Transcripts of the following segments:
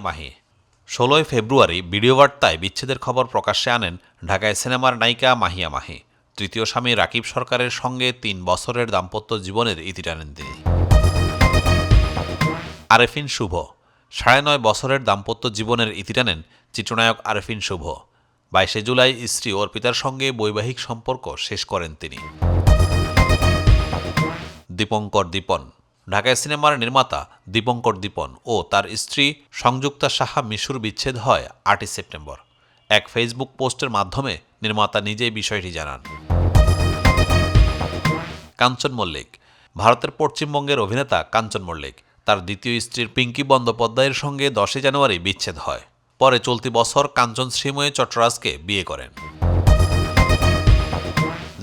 মাহিয়া মাহি ষোলোই ফেব্রুয়ারি ভিডিও বার্তায় বিচ্ছেদের খবর প্রকাশ্যে আনেন ঢাকায় সিনেমার নায়িকা মাহিয়া মাহি। তৃতীয় স্বামী রাকিব সরকারের সঙ্গে তিন বছরের দাম্পত্য জীবনের ইতি টানেন তিনি। আরেফিন শুভ। সাড়ে নয় বছরের দাম্পত্য জীবনের ইতি টানেন চিত্রনায়ক আরেফিন শুভ। বাইশে জুলাই স্ত্রী অর্পিতার সঙ্গে বৈবাহিক সম্পর্ক শেষ করেন তিনি। দীপঙ্কর দীপন। ঢাকায় সিনেমার নির্মাতা দীপঙ্কর দীপন ও তার স্ত্রী সংযুক্তা সাহা মিশুর বিচ্ছেদ হয় আটই সেপ্টেম্বর। এক ফেসবুক পোস্টের মাধ্যমে নির্মাতা নিজেই বিষয়টি জানান। কাঞ্চন মল্লিক, ভারতের পশ্চিমবঙ্গের অভিনেতা কাঞ্চন মল্লিক, তার দ্বিতীয় স্ত্রীর পিঙ্কি বন্দ্যোপাধ্যায়ের সঙ্গে দশই জানুয়ারি বিচ্ছেদ হয়। পরে চলতি বছর কাঞ্চন শ্রীময়ী চট্টরাজকে বিয়ে করেন।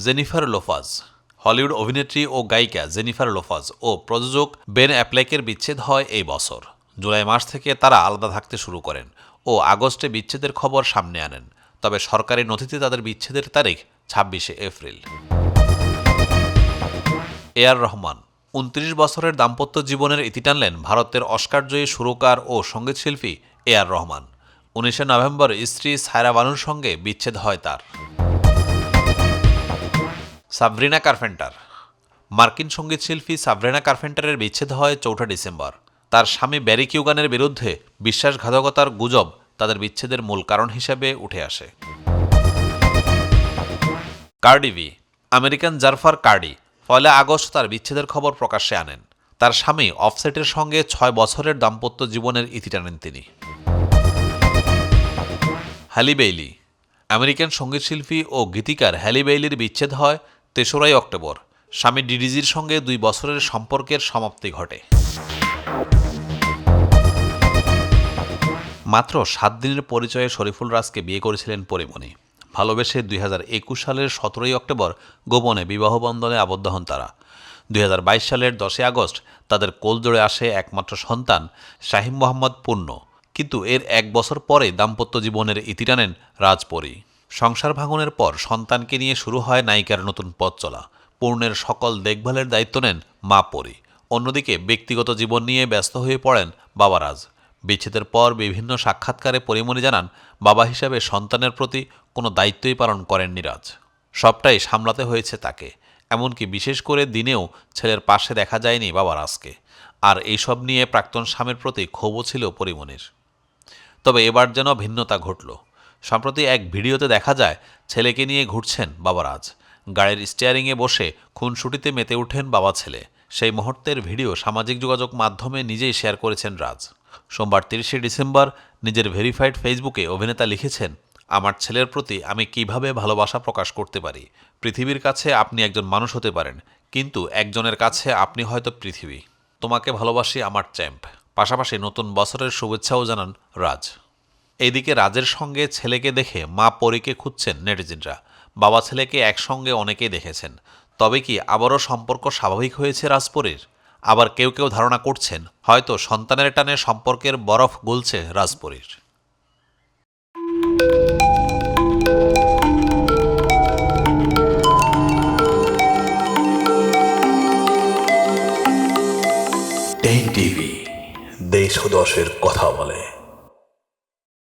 জেনিফার লোফাজ হলিউড অভিনেত্রী ও গায়িকা জেনিফার লোফাজ ও প্রযোজক বেন অ্যাপ্লেকের বিচ্ছেদ হয় এই বছর। জুলাই মাস থেকে তারা আলাদা থাকতে শুরু করেন ও আগস্টে বিচ্ছেদের খবর সামনে আনেন। তবে সরকারি নথিতে তাদের বিচ্ছেদের তারিখ ছাব্বিশে এপ্রিল। এ আর রহমান, উনত্রিশ বছরের দাম্পত্য জীবনের ইতি টানলেন ভারতের অস্কারজয়ী সুরকার ও সঙ্গীতশিল্পী এ আর রহমান। উনিশে নভেম্বর স্ত্রী সায়রা বানুর সঙ্গে বিচ্ছেদ হয় তার। সাবরিনা কার্পেন্টার মার্কিন সঙ্গীতশিল্পী সাবরিনা কার্পেন্টারের বিচ্ছেদ হয় চৌঠা ডিসেম্বর। তার স্বামী ব্যারি কিউগানের বিরুদ্ধে বিশ্বাসঘাতকতার গুজব তাদের বিচ্ছেদের মূল কারণ হিসেবে উঠে আসে। কার্ডিভি, আমেরিকান জারফার কার্ডি পয়লা আগস্ট তার বিচ্ছেদের খবর প্রকাশ্যে আনেন। তার স্বামী অফসেটের সঙ্গে ছয় বছরের দাম্পত্য জীবনের ইতি টানেন তিনি। হ্যালি বেইলি, আমেরিকান সঙ্গীতশিল্পী ও গীতিকার হ্যালি বেইলির বিচ্ছেদ হয় তেসরাই অক্টোবর, স্বামী ডিডিজির সঙ্গে দুই বছরের সম্পর্কের সমাপ্তি ঘটে। মাত্র সাত দিনের পরিচয়ে শরীফুল রাজকে বিয়ে করেছিলেন পরিমণি। ভালোবেসে দুই হাজার একুশ সালের সতেরোই অক্টোবর গোপনে বিবাহ বন্ধনে আবদ্ধ হন তারা। দুই হাজার বাইশ সালের দশই আগস্ট তাদের কোলজোড়ে আসে একমাত্র সন্তান, শাহিম মোহাম্মদ পূর্ণ। কিন্তু এর এক বছর পরে দাম্পত্য জীবনের ইতি টানেন রাজপরী। সংসার ভাঙনের পর সন্তানকে নিয়ে শুরু হয় নায়িকার নতুন পথ চলা। পূর্ণের সকল দেখভালের দায়িত্ব নেন মা পরী। অন্যদিকে ব্যক্তিগত জীবন নিয়ে ব্যস্ত হয়ে পড়েন বাবারাজ। বিচ্ছেদের পর বিভিন্ন সাক্ষাৎকারে পরিমণি জানান, বাবা হিসাবে সন্তানের প্রতি কোনো দায়িত্বই পালন করেননি রাজ। সবটাই সামলাতে হয়েছে তাকে। এমনকি বিশেষ করে দিনেও ছেলের পাশে দেখা যায়নি বাবা রাজকে আর এইসব নিয়ে প্রাক্তন স্বামীর প্রতি ক্ষোভও ছিল পরিমণির। তবে এবার যেন ভিন্নতা ঘটল। সম্প্রতি এক ভিডিওতে দেখা যায়, ছেলেকে নিয়ে ঘুরছেন বাবারাজ। গাড়ির স্টিয়ারিংয়ে বসে খুনসুটিতে মেতে ওঠেন বাবা ছেলে সেই মুহূর্তের ভিডিও সামাজিক যোগাযোগ মাধ্যমে নিজেই শেয়ার করেছেন রাজ। সোমবার তিরিশে ডিসেম্বর নিজের ভেরিফাইড ফেসবুকে অভিনেতা লিখেছেন, আমার ছেলের প্রতি আমি কীভাবে ভালোবাসা প্রকাশ করতে পারি? পৃথিবীর কাছে আপনি একজন মানুষ হতে পারেন, কিন্তু একজনের কাছে আপনি হয়তো পৃথিবী। তোমাকে ভালোবাসি আমার চ্যাম্প। পাশাপাশি নতুন বছরের শুভেচ্ছাও জানান রাজ। এইদিকে রাজের সঙ্গে ছেলেকে দেখে মা পরীকে খুঁজছেন নেটিজেনরা। বাবা ছেলেকে একসঙ্গে অনেকেই দেখেছেন। তবে কি আবারও সম্পর্ক স্বাভাবিক হয়েছে রাজপরীর? আবার কেউ কেউ ধারণা করছেন, হয়তো সন্তানের টানে সম্পর্কের বরফ গলছে রাজপরীর। দেশ দশের কথা বলে।